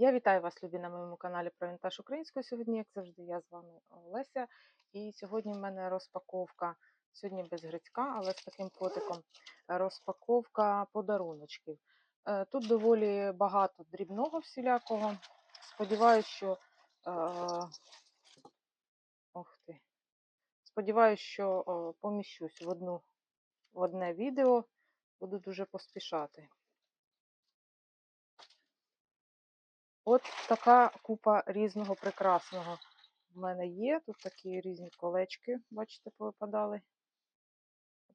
Я вітаю вас, любі, на моєму каналі про вінтаж українською. Сьогодні, як завжди, я з вами Олеся. І сьогодні в мене розпаковка, сьогодні без грицька, але з таким котиком. Розпаковка подаруночків. Е, Тут доволі багато дрібного всілякого. Сподіваюсь, що. е, Ох ти. Сподіваюсь, що поміщусь в, одну, в одне відео. Буду дуже поспішати. От така купа різного прекрасного в мене є. Тут такі різні колечки, бачите, повипадали.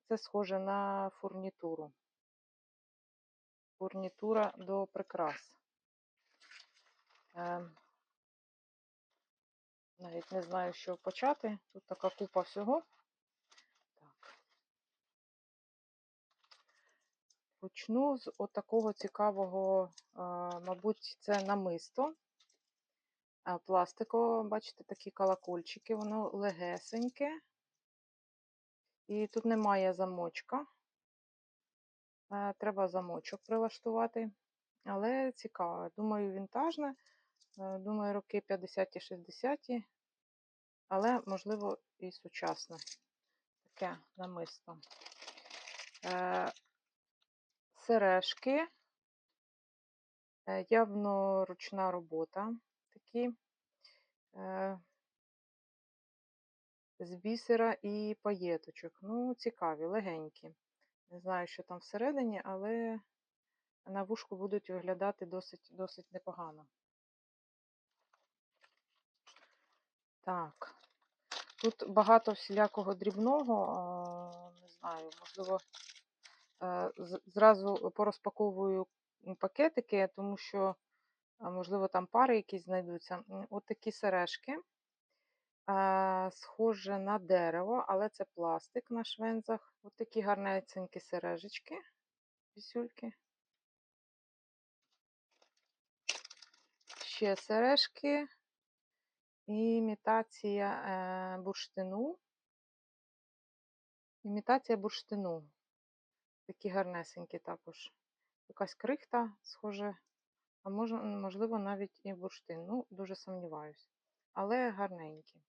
Це схоже на фурнітуру. Фурнітура до прикрас. Ем, навіть не знаю, чого почати. Тут така купа всього. Почну з отакого цікавого, мабуть, це намисто. Пластикове, бачите, такі колокольчики, воно легесеньке. І тут немає замочка. Е, Треба замочок прилаштувати. Але цікаве. Думаю, вінтажне. Е, Думаю, роки 50-60, але, можливо, і сучасне. Таке намисто. Сережки. Е, Явно ручна робота. Такі з бісера і паєточок. Ну, цікаві, легенькі. Не знаю, що там всередині, але на вушку будуть виглядати досить, досить непогано. Так. Тут багато всілякого дрібного, не знаю, можливо, зразу порозпаковую пакетики, тому що, можливо, там пари якісь знайдуться. От такі сережки. Схоже на дерево, але це пластик на швензах. От такі гарнесенькі сережечки, вісюльки. Ще сережки. Імітація е, бурштину. Імітація бурштину. Такі гарнесенькі також. Якась крихта, схоже, а може, можливо, навіть і бурштин. Ну, дуже сумніваюсь. Але гарненькі.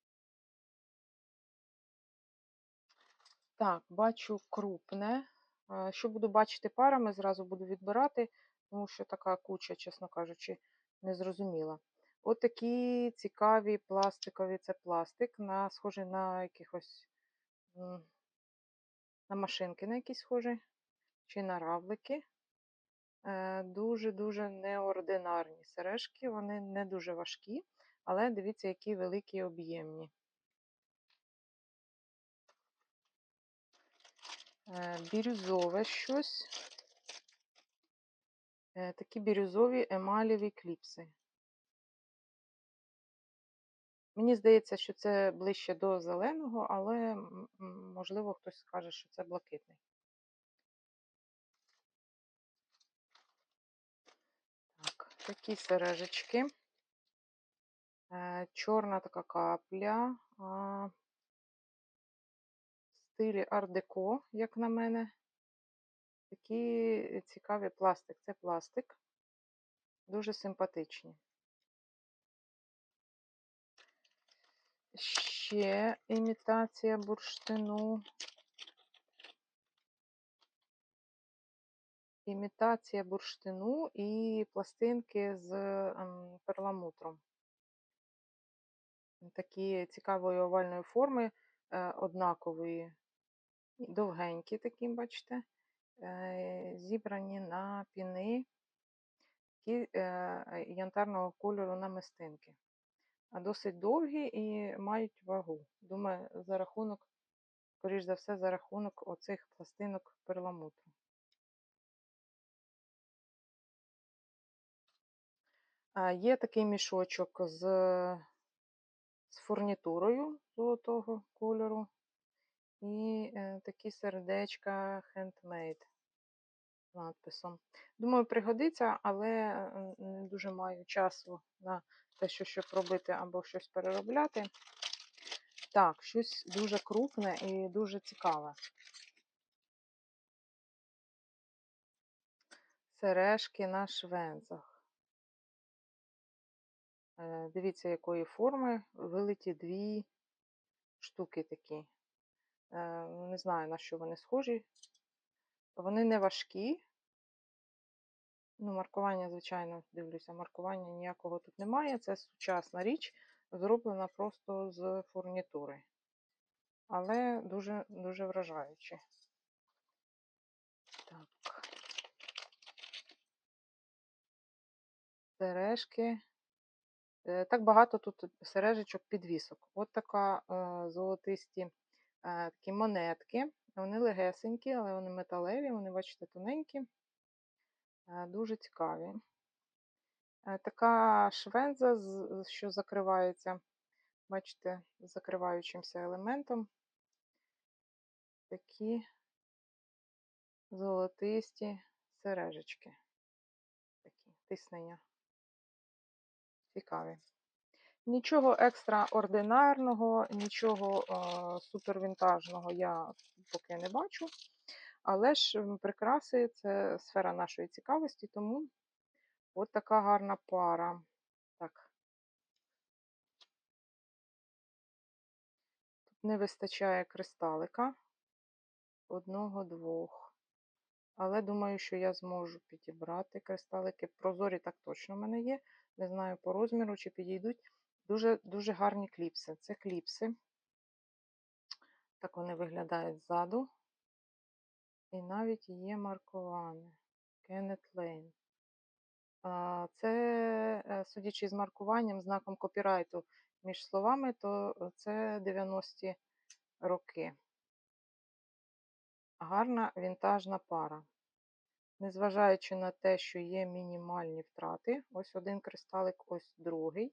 Так, бачу крупне. Що буду бачити парами, зразу буду відбирати, тому що така куча, чесно кажучи, не зрозуміла. От такі цікаві пластикові, це пластик, на, схожий на якихось на машинки на якісь схожі, чи на равлики. Е, Дуже-дуже неординарні сережки, вони не дуже важкі, але дивіться, які великі об'ємні. Е, Бірюзове щось. Е, Такі бірюзові емалєві кліпси. Мені здається, що це ближче до зеленого, але можливо хтось скаже, що це блакитний. Так, такі сережечки. Е, Чорна така капля. В стилі ар-деко, як на мене. Такі цікаві пластик. Це пластик. Дуже симпатичні. Ще імітація бурштину. Імітація бурштину і пластинки з перламутром. Такі цікавої овальної форми, е, однакової, довгенькі такі, бачите, е, зібрані на піни такі е, янтарного кольору намистинки. А досить довгі і мають вагу. Думаю, за рахунок, скоріш за все, за рахунок оцих пластинок перламутру. Є такий мішочок з, з фурнітурою золотого кольору. І е, такі сердечка handmade надписом. Думаю, пригодиться, але е, не дуже маю часу на те, що щоб робити або щось переробляти. Так, щось дуже крупне і дуже цікаве. Сережки на швензах. Е, Дивіться, якої форми вилиті дві штуки такі. Е, Не знаю, на що вони схожі. Вони не важкі. Ну, маркування, звичайно, дивлюся, маркування ніякого тут немає. Це сучасна річ, зроблена просто з фурнітури. Але дуже дуже вражаюче. Так. Сережки. Е, Так багато тут сережечок підвісок. От така е, золотисті е, такі монетки. Вони легесенькі, але вони металеві, вони, бачите, тоненькі. Дуже цікаві. Така швенза, що закривається, бачите, закриваючимся елементом. Такі золотисті сережечки. Такі тиснення. Цікаві. Нічого екстраординарного, нічого е, супервінтажного я поки не бачу. Але ж прикраси це сфера нашої цікавості, тому от така гарна пара. Так. Тут не вистачає кристалика. Одного-двох. Але думаю, що я зможу підібрати кристалики. Прозорі так точно в мене є. Не знаю по розміру, чи підійдуть. Дуже дуже гарні кліпси. Це кліпси. Так вони виглядають ззаду. І навіть є маркування. Кеннет Лейн. Це, е, судячи з маркуванням, знаком копірайту між словами, то це 90-ті роки. Гарна вінтажна пара. Незважаючи на те, що є мінімальні втрати, ось один кристалик, ось другий.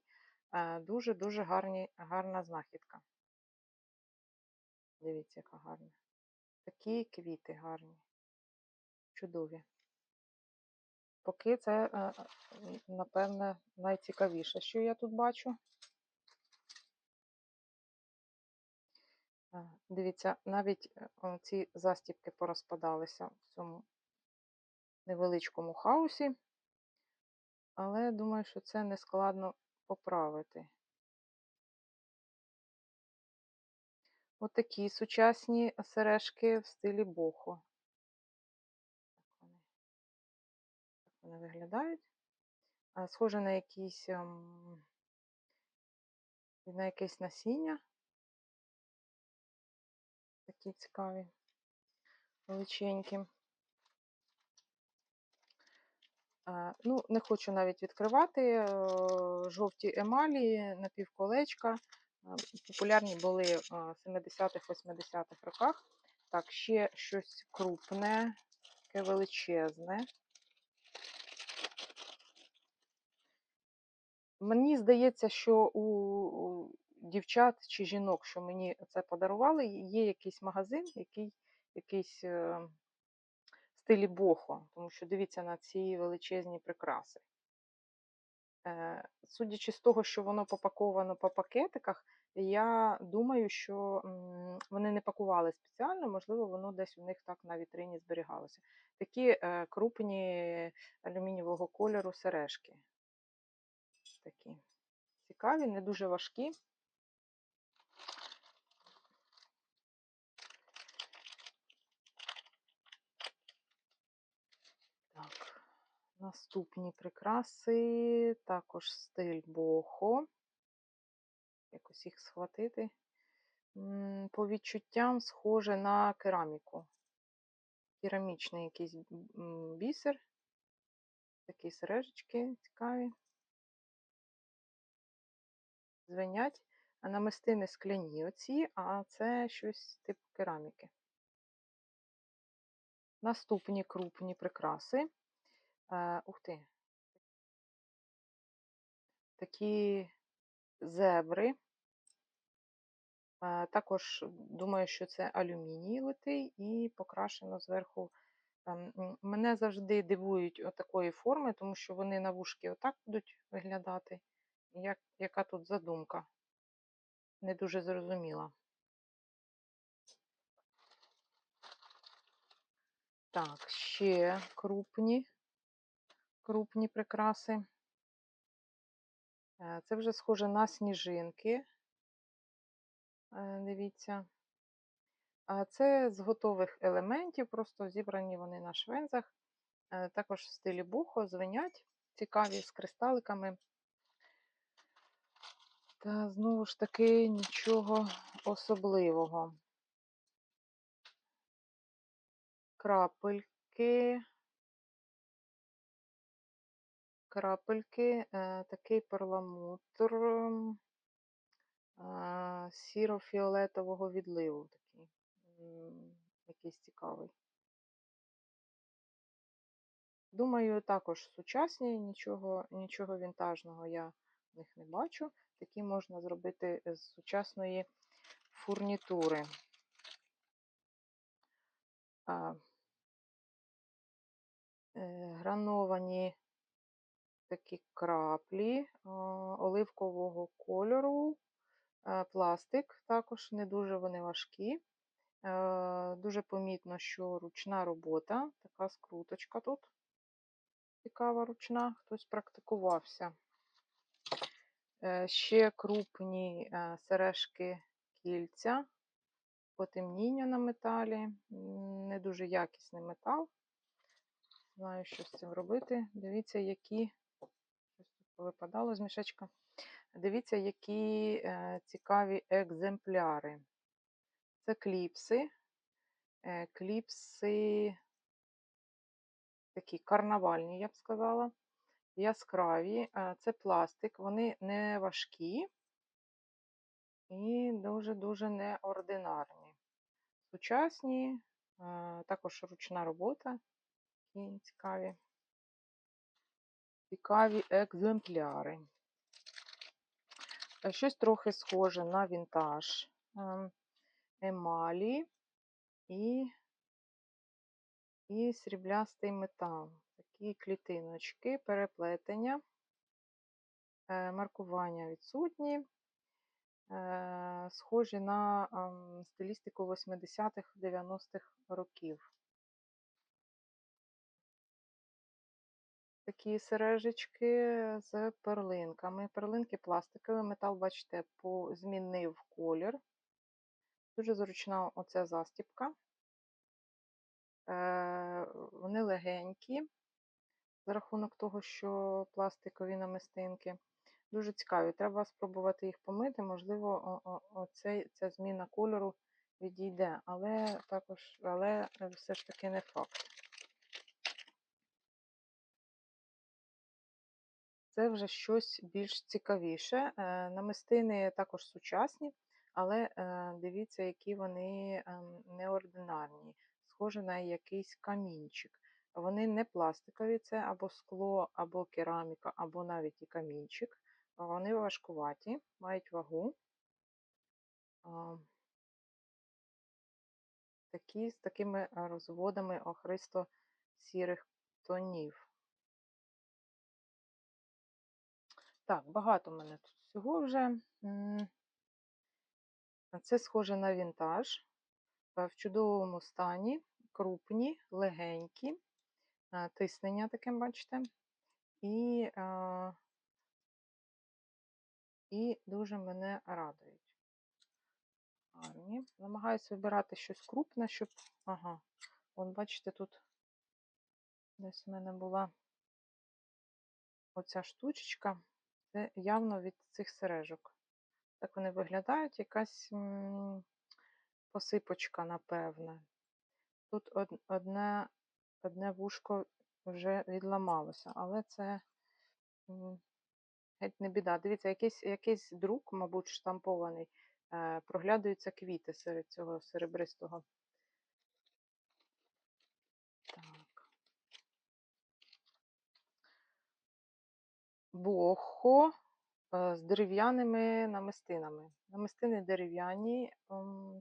Дуже-дуже гарна знахідка. Дивіться, яка гарна. Такі квіти гарні, чудові. Поки це, е, е, напевне, найцікавіше, що я тут бачу. Е, Дивіться, навіть ці застібки порозпадалися в цьому невеличкому хаосі, але думаю, що це не складно поправити. Отакі сучасні сережки в стилі бохо. Так вони виглядають. Схоже на якісь ем, на якесь насіння. Такі цікаві, величенькі. Е, Ну, не хочу навіть відкривати. е, Жовті емалі, напівколечка. Е, Популярні були в 70-х-80-х роках. Так, ще щось крупне, таке величезне. Мені здається, що у дівчат чи жінок, що мені це подарували, є якийсь магазин, який якийсь е, стилі бохо, тому що дивіться на ці величезні прикраси. Е, Судячи з того, що воно попаковано по пакетиках, я думаю, що вони не пакували спеціально, можливо, воно десь у них так на вітрині зберігалося. Такі е, крупні алюмінієвого кольору сережки. Такі цікаві, не дуже важкі. Наступні прикраси, також стиль бохо. Якось їх схватити. По відчуттям схоже на кераміку. Керамічний якийсь бісер. Такі сережечки цікаві. Звенять. А намистини скляні оці, а це щось типу кераміки. Наступні крупні прикраси. Е, ух ти. Такі зебри. Е, Також думаю, що це алюміній литий і покрашено зверху. Мене завжди дивують отакої форми, тому що вони на вушки отак будуть виглядати. Як, яка тут задумка? Не дуже зрозуміла. Так, ще крупні, крупні прикраси. Е, Це вже схоже на сніжинки. Е, Дивіться. А це з готових елементів, просто зібрані вони на швензах. Е, Також в стилі бухо, звенять, цікаві з кристаликами. Та знову ж таки нічого особливого. Крапельки. Крапельки, е, такий перламутр м, е, сіро-фіолетового відливу. Такий, якийсь цікавий. Думаю, також сучасні, нічого, нічого вінтажного я в них не бачу. Такі можна зробити з сучасної фурнітури. Е, Грановані такі краплі оливкового кольору, е, пластик, також не дуже вони важкі. Е, Дуже помітно, що ручна робота, така скруточка тут. Цікава ручна, хтось практикувався. Е, Ще крупні сережки кільця, потемніння на металі, не дуже якісний метал. Знаю, що з цим робити. Дивіться, які повипадало з мішечка. Дивіться, які е, цікаві екземпляри. Це кліпси. Е, кліпси такі карнавальні, я б сказала. Яскраві. Е, Це пластик, вони не важкі і дуже-дуже неординарні. Сучасні, також ручна робота. Такі цікаві. Цікаві екземпляри. Е, Щось трохи схоже на вінтаж. Ем, Емалі і, і сріблястий метал. Такі клітиночки, переплетення, Е, маркування відсутні. Е, Схожі на ем, стилістику 80-х, 90-х років. Такі сережечки з перлинками. Перлинки пластикові, метал, бачите, змінив колір. Дуже зручна оця застіпка. Е, Вони легенькі за рахунок того, що пластикові намистинки. Дуже цікаві. Треба спробувати їх помити. Можливо, о- о- ця зміна кольору відійде, але також, але все ж таки не факт. Це вже щось більш цікавіше. Е, Намистини також сучасні, але е, дивіться, які вони ем, неординарні, схожі на якийсь камінчик. Вони не пластикові, це або скло, або кераміка, або навіть і камінчик. Вони важкуваті, мають вагу. Такі з такими розводами охристо-сірих тонів. Так, багато в мене тут всього вже. Це схоже на вінтаж. Е, В чудовому стані, крупні, легенькі, е, тиснення таке, бачите, і, е, і дуже мене радують. Намагаюся вибирати щось крупне, щоб. Ага, вон, бачите, тут десь в мене була оця штучечка. Це явно від цих сережок. Так вони виглядають, якась посипочка, напевне. Тут одне, одне вушко вже відламалося, але це геть не біда. Дивіться, якийсь, якийсь друк, мабуть, штампований. Е, проглядаються квіти серед цього серебристого. Бохо е, з дерев'яними намистинами. Намистини дерев'яні,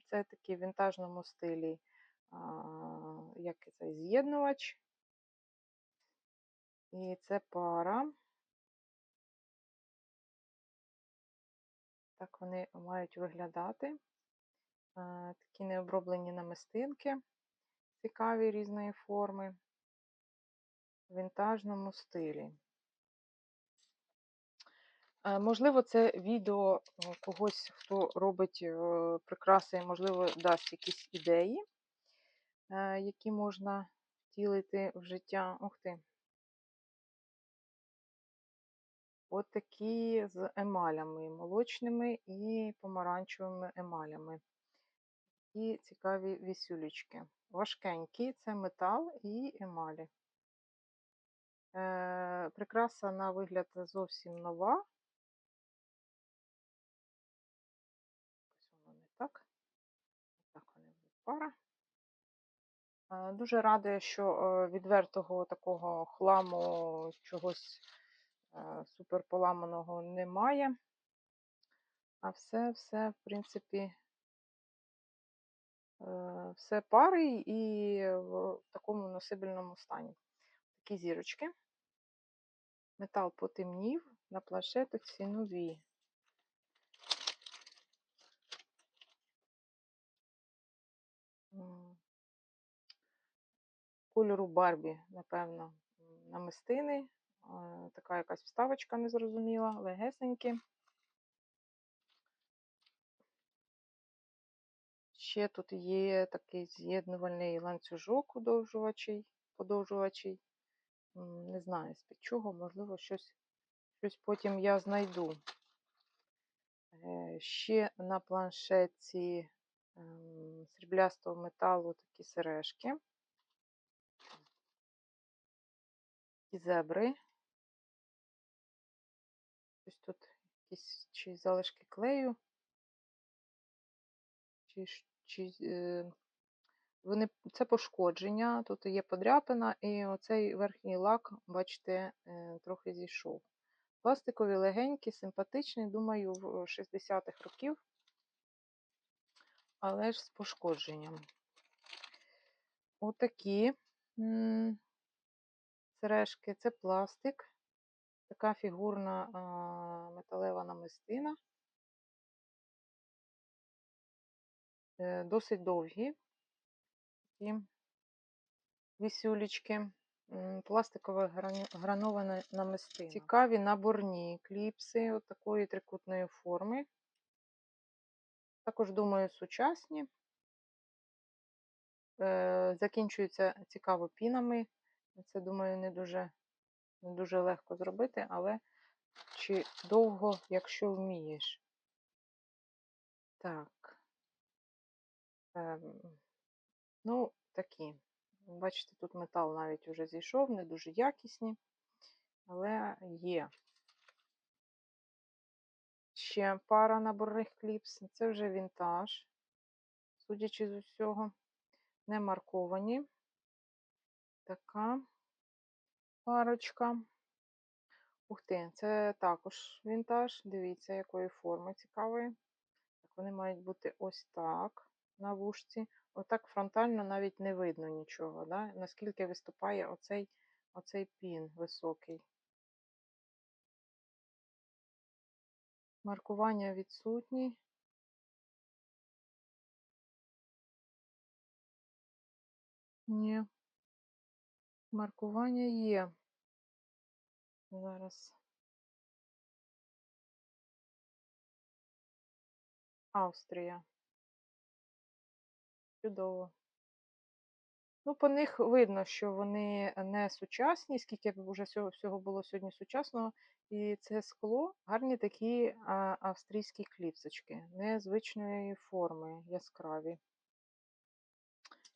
це такі в вінтажному стилі, як це, з'єднувач. І це пара. Так вони мають виглядати. Е, Такі необроблені намистинки, цікаві різної форми, в вінтажному стилі. Е, Можливо, це відео когось, хто робить е, прикраси, можливо, дасть якісь ідеї, е, які можна втілити в життя. Ух ти. От такі з емалями, молочними і помаранчевими емалями. І цікаві вісюлечки. Важкенькі це метал і емалі. Прикраса на вигляд зовсім нова. Ось воно не так. Так вони будуть пара. Е, Дуже радує, що е, відвертого такого хламу, чогось е, суперполаманого немає. А все, все, в принципі, все пари і в такому носибельному стані. Такі зірочки. Метал потемнів, на планшетах всі нові. Кольору Барбі, напевно, намистини. Е, Така якась вставочка незрозуміла, легесенькі. Ще тут є такий з'єднувальний ланцюжок удовжувачий, подовжувачий. Не знаю, з-під чого, можливо, щось, щось потім я знайду. Е, Ще на планшетці ем, сріблястого металу такі сережки. І зебри. Ось тут якісь чи залишки клею, чи, чи е, вони, це пошкодження, тут є подряпина, і оцей верхній лак, бачите, е, трохи зійшов. Пластикові легенькі, симпатичні, думаю, в 60-х років, але ж з пошкодженням. Отакі сережки, це пластик, така фігурна а, металева намистина. Е, Досить довгі такі вісюлечки, м, пластикове грані- намистина. Цікаві наборні кліпси от такої трикутної форми. Також, думаю, сучасні. Е, Закінчуються цікаво пінами. Це, думаю, не дуже, не дуже легко зробити, але чи довго, якщо вмієш. Так. Ем, ну, такі. Бачите, тут метал навіть уже зійшов, не дуже якісні, але є. Ще пара наборних кліпс. Це вже вінтаж, судячи з усього. Не марковані. Така парочка. Ух ти, це також вінтаж. Дивіться, якої форми цікавої. Так, вони мають бути ось так на вушці. Отак фронтально навіть не видно нічого, да? наскільки виступає оцей, оцей пін високий. Маркування відсутні. Ні. Маркування є. Зараз. Австрія. Чудово. Ну, по них видно, що вони не сучасні, скільки б вже всього, було сьогодні сучасного. І це скло, гарні такі австрійські кліпсочки, незвичної форми, яскраві.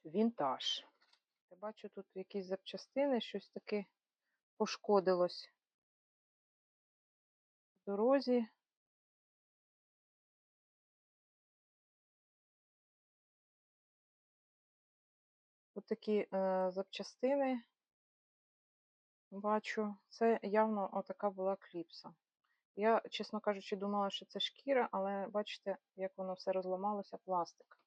Вінтаж. Бачу тут якісь запчастини, щось таке пошкодилось в дорозі. Ось такі е, запчастини бачу. Це явно отака була кліпса. Я, чесно кажучи, думала, що це шкіра, але бачите, як воно все розламалося, пластик.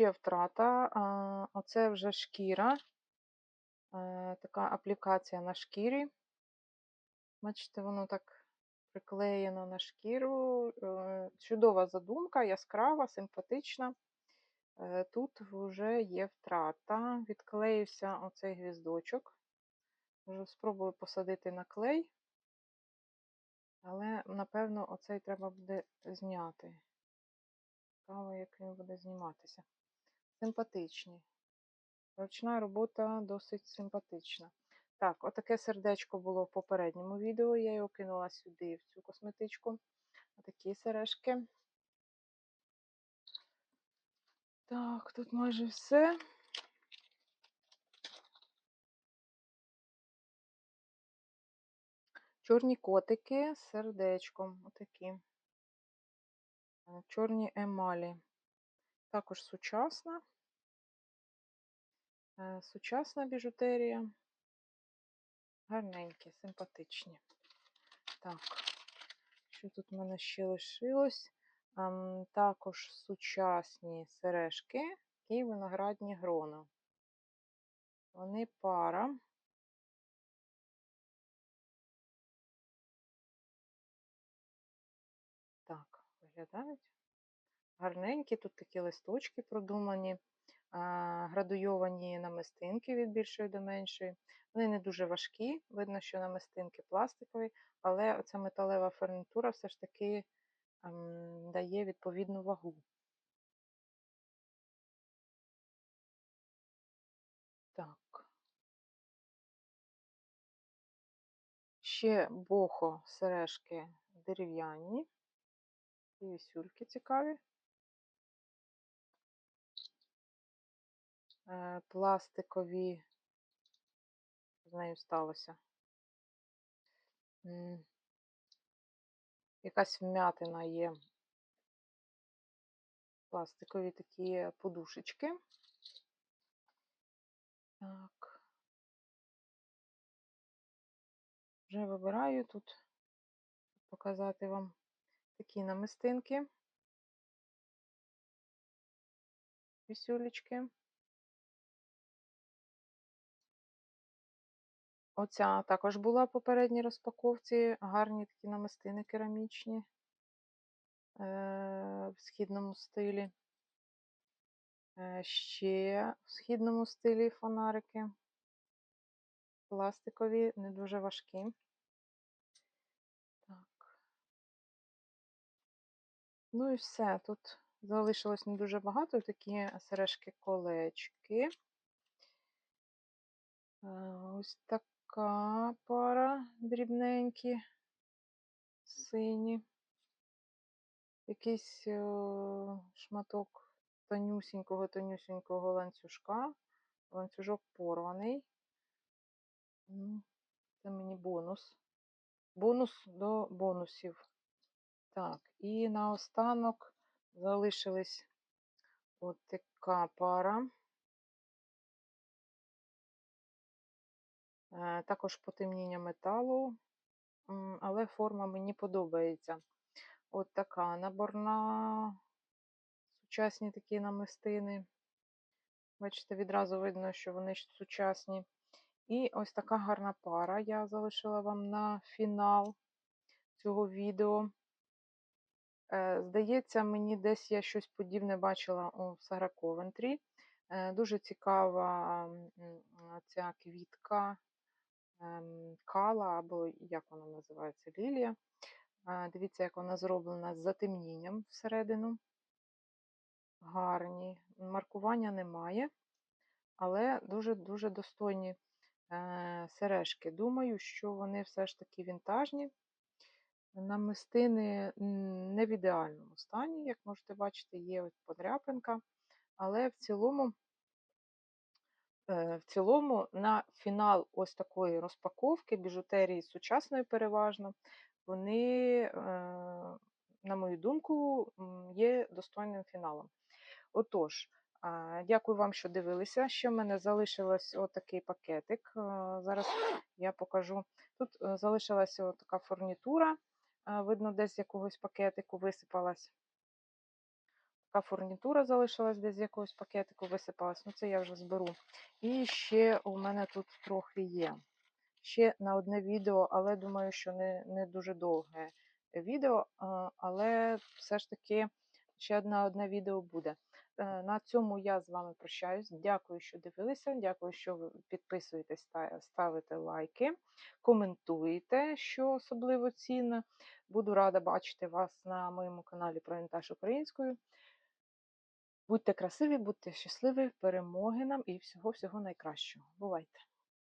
Ще втрата. Оце вже шкіра. Е, Така аплікація на шкірі. Бачите, воно так приклеєно на шкіру. Е, Чудова задумка, яскрава, симпатична. Е, Тут вже є втрата. Відклеївся оцей гвіздочок. Вже спробую посадити на клей, але, напевно, оцей треба буде зняти. Цікаво, як він буде зніматися. Симпатичний. Ручна робота досить симпатична. Так, отаке сердечко було в попередньому відео. Я його кинула сюди, в цю косметичку. Отакі сережки. Так, тут майже все. Чорні котики з сердечком. Отакі. Чорні емалі. Також сучасна. Е, Сучасна біжутерія. Гарненькі, симпатичні. Так, що тут в мене ще лишилось? Також сучасні сережки і виноградні грона. Вони пара. Так, виглядають. Гарненькі, тут такі листочки продумані, градуйовані намистинки від більшої до меншої. Вони не дуже важкі, видно, що намистинки пластикові, але оця металева фурнітура все ж таки ем, дає відповідну вагу. Так. Ще бохо сережки дерев'яні. І вісюльки цікаві. Пластикові, з нею сталося. Якась вмятина є. Пластикові такі подушечки. Так. Вже вибираю тут показати вам такі намистинки. Вісюлечки. Оця також була в попередній розпаковці. Гарні такі намистини керамічні е, в східному стилі. Е, Ще в східному стилі фонарики. Пластикові, не дуже важкі. Так. Ну і все. Тут залишилось не дуже багато. Такі сережки-колечки. Е, Ось така пара дрібненькі, сині. Якийсь о, шматок тонюсінького, тонюсінького ланцюжка. Ланцюжок порваний. Ну, Це мені бонус. Бонус до бонусів. Так, і наостанок залишилась от така пара. Також потемніння металу, але форма мені подобається. От така наборна, сучасні такі намистини. Бачите, відразу видно, що вони сучасні. І ось така гарна пара. Я залишила вам на фінал цього відео. Е, Здається, мені десь я щось подібне бачила у Сара Ковентрі. Е, Дуже цікава ця квітка кала, або як вона називається, лілія. Е, Дивіться, як вона зроблена з затемнінням всередину. Гарні. Маркування немає, але дуже-дуже достойні е, сережки. Думаю, що вони все ж таки вінтажні. Намистини не в ідеальному стані, як можете бачити, є подряпинка, але в цілому, в цілому на фінал ось такої розпаковки біжутерії сучасної переважно, вони, е, на мою думку, є достойним фіналом. Отож, дякую вам, що дивилися. Ще в мене залишилось отакий пакетик. Зараз я покажу. Тут е, залишилася така фурнітура. Видно, десь з якогось пакетику висипалась. Така фурнітура залишилась десь з якогось пакетику, висипалась. Ну, це я вже зберу. І ще у мене тут трохи є. Ще на одне відео, але думаю, що не не дуже довге відео. Але все ж таки ще одне одне відео буде. Е, на цьому я з вами прощаюсь. Дякую, що дивилися. Дякую, що ви підписуєтесь, ставите лайки, коментуєте, що особливо цінно. Буду рада бачити вас на моєму каналі про інтаж українською. Будьте красиві, будьте щасливі, перемоги нам і всього-всього найкращого. Бувайте!